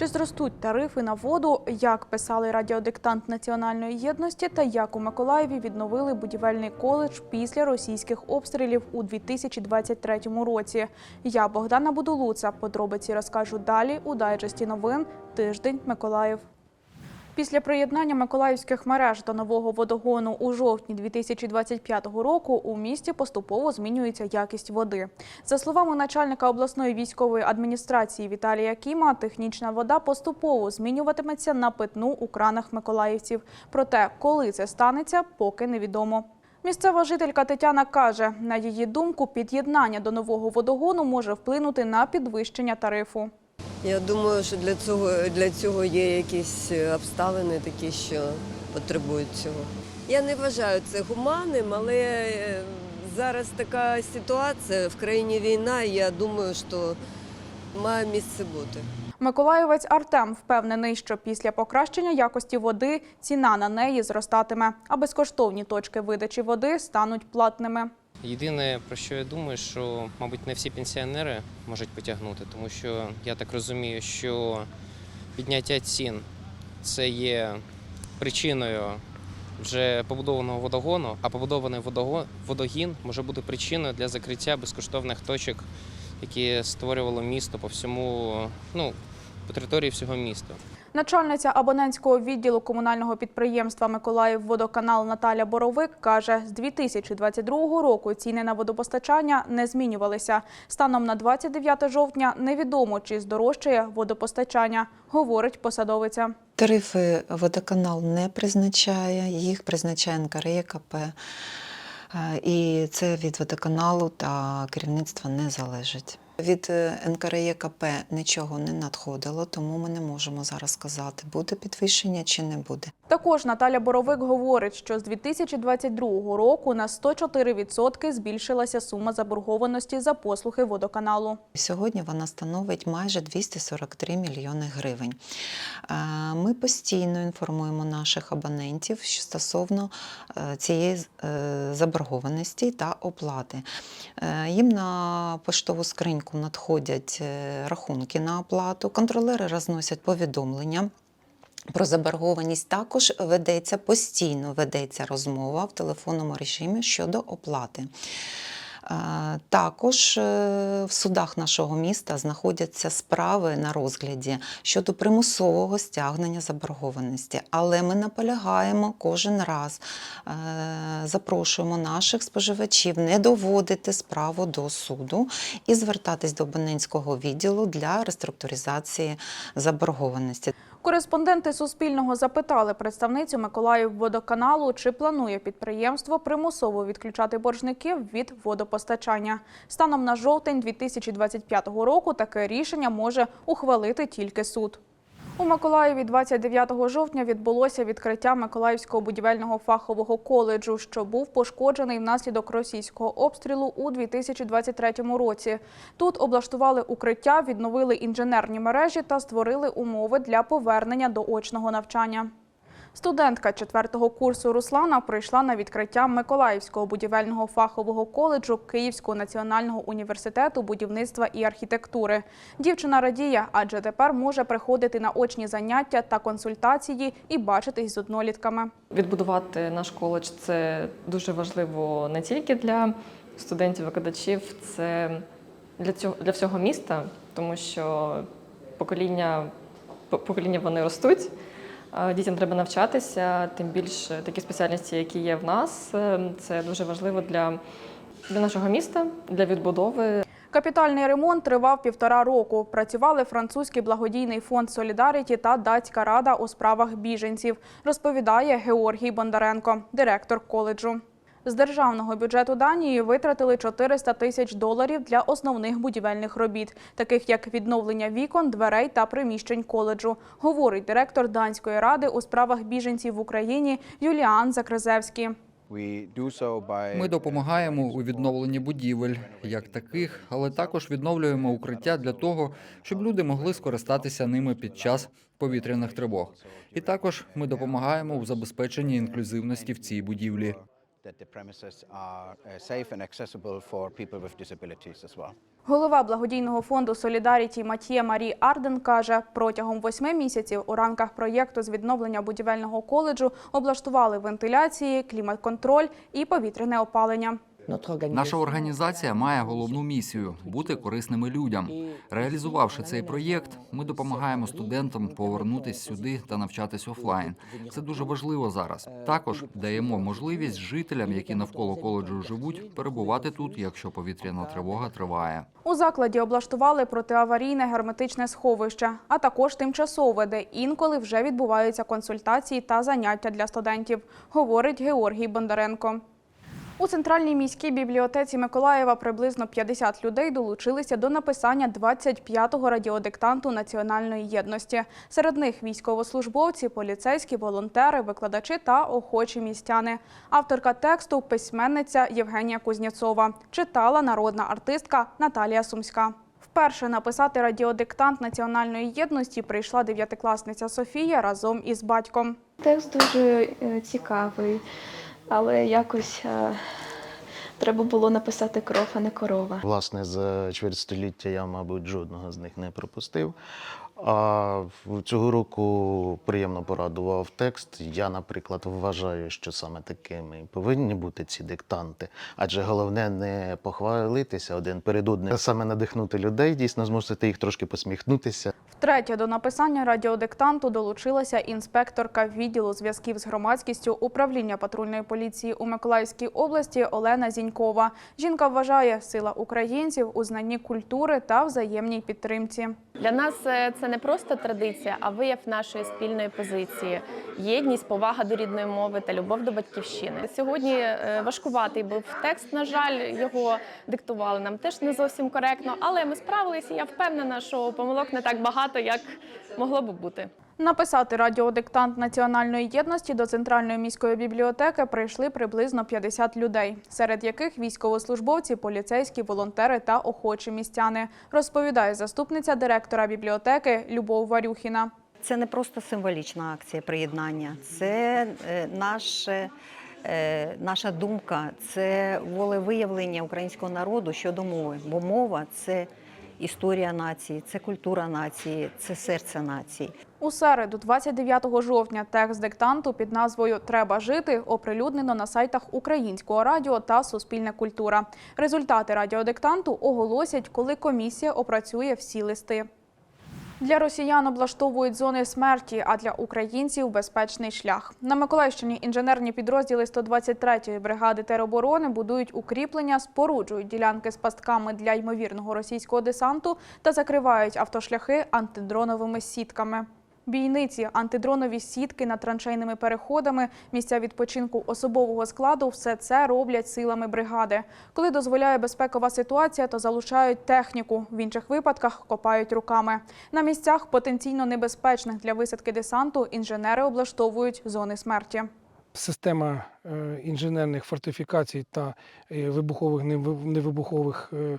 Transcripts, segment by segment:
Чи зростуть тарифи на воду, як писали радіодиктант національної єдності, та як у Миколаєві відновили будівельний коледж після російських обстрілів у 2023 році? Я Богдана Будулуца. Подробиці розкажу далі у дайджесті новин Тиждень Миколаїв. Після приєднання миколаївських мереж до нового водогону у жовтні 2025 року у місті поступово змінюється якість води. За словами начальника обласної військової адміністрації Віталія Кіма, технічна вода поступово змінюватиметься на питну у кранах миколаївців. Проте, коли це станеться, поки невідомо. Місцева жителька Тетяна каже, на її думку, під'єднання до нового водогону може вплинути на підвищення тарифу. Я думаю, що для цього, для цього є якісь е, обставини такі, що потребують цього. Я не вважаю це гуманним, але е, зараз така ситуація, в країні війна, і я думаю, що має місце бути. Миколаївець Артем впевнений, що після покращення якості води ціна на неї зростатиме, а безкоштовні точки видачі води стануть платними. Єдине, про що я думаю, що, мабуть, не всі пенсіонери можуть потягнути, тому що я так розумію, що підняття цін це є причиною вже побудованого водогону, а побудований водогін може бути причиною для закриття безкоштовних точок, які створювало місто по всьому, ну, по території всього міста. Начальниця абонентського відділу комунального підприємства Миколаївводоканал Наталя Боровик каже, з 2022 року ціни на водопостачання не змінювалися. Станом на 29 жовтня невідомо, чи здорожчає водопостачання, говорить посадовиця. Тарифи водоканал не призначає, їх призначає НКРЕКП. Е, І це від водоканалу та керівництва не залежить. Від е, НКРЕКП нічого не надходило, тому ми не можемо зараз сказати, буде підвищення чи не буде. Також Наталя Боровик говорить, що з 2022 року на 104% збільшилася сума заборгованості за послуги водоканалу. Сьогодні вона становить майже 243 мільйони гривень. Е, Ми постійно інформуємо наших абонентів стосовно е, цієї заборгованості та оплати. Їм на поштову скриньку надходять е, рахунки на оплату, контролери розносять повідомлення. Про заборгованість також ведеться постійно ведеться розмова в телефонному режимі щодо оплати. Е, Також е, в судах нашого міста знаходяться справи на розгляді щодо примусового стягнення заборгованості. Але ми наполягаємо кожен раз, е, запрошуємо наших споживачів не доводити справу до суду і звертатись до абонентського відділу для реструктуризації заборгованості. Кореспонденти Суспільного запитали представницю Миколаївводоканалу, чи планує підприємство примусово відключати боржників від водопостачання. Станом на жовтень 2025 року таке рішення може ухвалити тільки суд. У Миколаєві 29 жовтня відбулося відкриття Миколаївського будівельного фахового коледжу, що був пошкоджений внаслідок російського обстрілу у 2023 році. Тут облаштували укриття, відновили інженерні мережі та створили умови для повернення до очного навчання. Студентка четвертого курсу Руслана прийшла на відкриття Миколаївського будівельного фахового коледжу Київського національного університету будівництва і архітектури. Дівчина радіє, адже тепер може приходити на очні заняття та консультації і бачитись з однолітками. Відбудувати наш коледж це дуже важливо не тільки для студентів, викладачів, це для цього для всього міста, тому що покоління по- покоління вони ростуть. Дітям треба навчатися, тим більше такі спеціальності, які є в нас, е, це дуже важливо для, для нашого міста, для відбудови. Капітальний ремонт тривав півтора року. Працювали французький благодійний фонд Солідаріті та датська рада у справах біженців, розповідає Георгій Бондаренко, директор коледжу. З державного бюджету Данії витратили 400 тисяч доларів для основних будівельних робіт, таких як відновлення вікон, дверей та приміщень коледжу, говорить директор данської ради у справах біженців в Україні Юліан Закризевський. Ми допомагаємо у відновленні будівель як таких, але також відновлюємо укриття для того, щоб люди могли скористатися ними під час повітряних тривог. І також ми допомагаємо у забезпеченні інклюзивності в цій будівлі. That the premises are uh, safe and accessible for people with disabilities as well. Голова благодійного фонду Солідаріті Матія Марі Арден каже, протягом восьми місяців у рамках проєкту з відновлення будівельного коледжу облаштували вентиляції, клімат-контроль і повітряне опалення. Наша організація має головну місію бути корисними людям. Реалізувавши цей проєкт, ми допомагаємо студентам повернутися сюди та навчатись офлайн. Це дуже важливо зараз. Також даємо можливість жителям, які навколо коледжу живуть, перебувати тут, якщо повітряна тривога триває. У закладі облаштували протиаварійне герметичне сховище, а також тимчасове, де інколи вже відбуваються консультації та заняття для студентів, говорить Георгій Бондаренко. У центральній міській бібліотеці Миколаєва приблизно 50 людей долучилися до написання 25-го радіодиктанту національної єдності. Серед них військовослужбовці, поліцейські, волонтери, викладачі та охочі містяни. Авторка тексту письменниця Євгенія Кузнєцова. Читала народна артистка Наталія Сумська. Вперше написати радіодиктант національної єдності прийшла дев'ятикласниця Софія разом із батьком. Текст дуже е, цікавий, але якось е, треба було написати кров, а не корова. Власне, за чверть століття я, мабуть, жодного з них не пропустив. А цього року приємно порадував текст. Я, наприклад, вважаю, що саме такими повинні бути ці диктанти. Адже головне не похвалитися один перед одним, а саме надихнути людей, дійсно змусити їх трошки посміхнутися. Втретє до написання радіодиктанту долучилася інспекторка відділу зв'язків з громадськістю управління патрульної поліції у Миколаївській області Олена Зінькова. Жінка вважає, сила українців у знанні культури та взаємній підтримці. Для нас е, це не просто традиція, а вияв нашої спільної позиції, єдність, повага до рідної мови та любов до батьківщини. Сьогодні е, важкуватий був текст. На жаль, його диктували нам теж не зовсім коректно, але ми справилися. Я впевнена, що помилок не так багато, як могло би бути. Написати радіодиктант національної єдності до центральної міської бібліотеки прийшли приблизно 50 людей, серед яких військовослужбовці, поліцейські, волонтери та охочі містяни, розповідає заступниця директора бібліотеки Любов Варюхіна. Це не просто символічна акція приєднання, це е, наше. е, Наша думка це волевиявлення українського народу щодо мови, бо мова це історія нації, це культура нації, це серце нації. У середу, 29 жовтня, текст диктанту під назвою Треба жити оприлюднено на сайтах Українського радіо та Суспільна культура. Результати радіодиктанту оголосять, коли комісія опрацює всі листи. Для росіян облаштовують зони смерті, а для українців безпечний шлях. На Миколаївщині інженерні підрозділи 123-ї бригади тероборони будують укріплення, споруджують ділянки з пастками для ймовірного російського десанту та закривають автошляхи антидроновими сітками. Бійниці, антидронові сітки над траншейними переходами, місця відпочинку особового складу – все це роблять силами бригади. Коли дозволяє безпекова ситуація, то залучають техніку. В інших випадках копають руками. На місцях потенційно небезпечних для висадки десанту інженери облаштовують зони смерті. Система е, інженерних фортифікацій та е, вибухових невиб- невибухових е,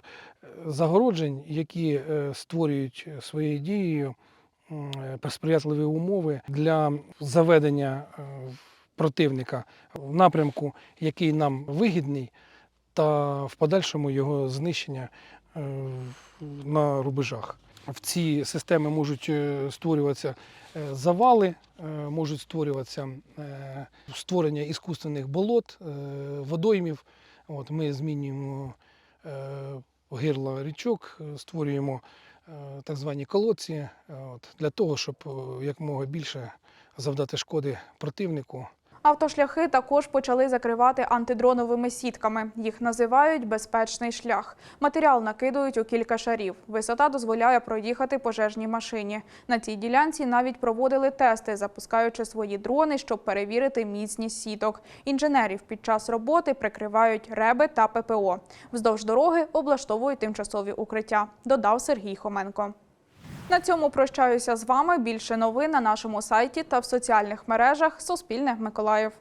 загороджень, які створюють своєю дією сприятливі умови для заведення е, противника в напрямку, який нам вигідний, та в подальшому його знищення е, на рубежах. В ці системи можуть е, створюватися е, завали, е, можуть створюватися е, створення іскусственних болот, е, водоймів. От ми змінюємо е, гирла річок, е, створюємо е, так звані колодці е, от, для того, щоб е, якомога більше завдати шкоди противнику. Автошляхи також почали закривати антидроновими сітками. Їх називають безпечний шлях. Матеріал накидують у кілька шарів. Висота дозволяє проїхати пожежній машині. На цій ділянці навіть проводили тести, запускаючи свої дрони, щоб перевірити міцність сіток. Інженерів під час роботи прикривають реби та ППО. Вздовж дороги облаштовують тимчасові укриття, додав Сергій Хоменко. На цьому прощаюся з вами. Більше новин на нашому сайті та в соціальних мережах Суспільне Миколаїв.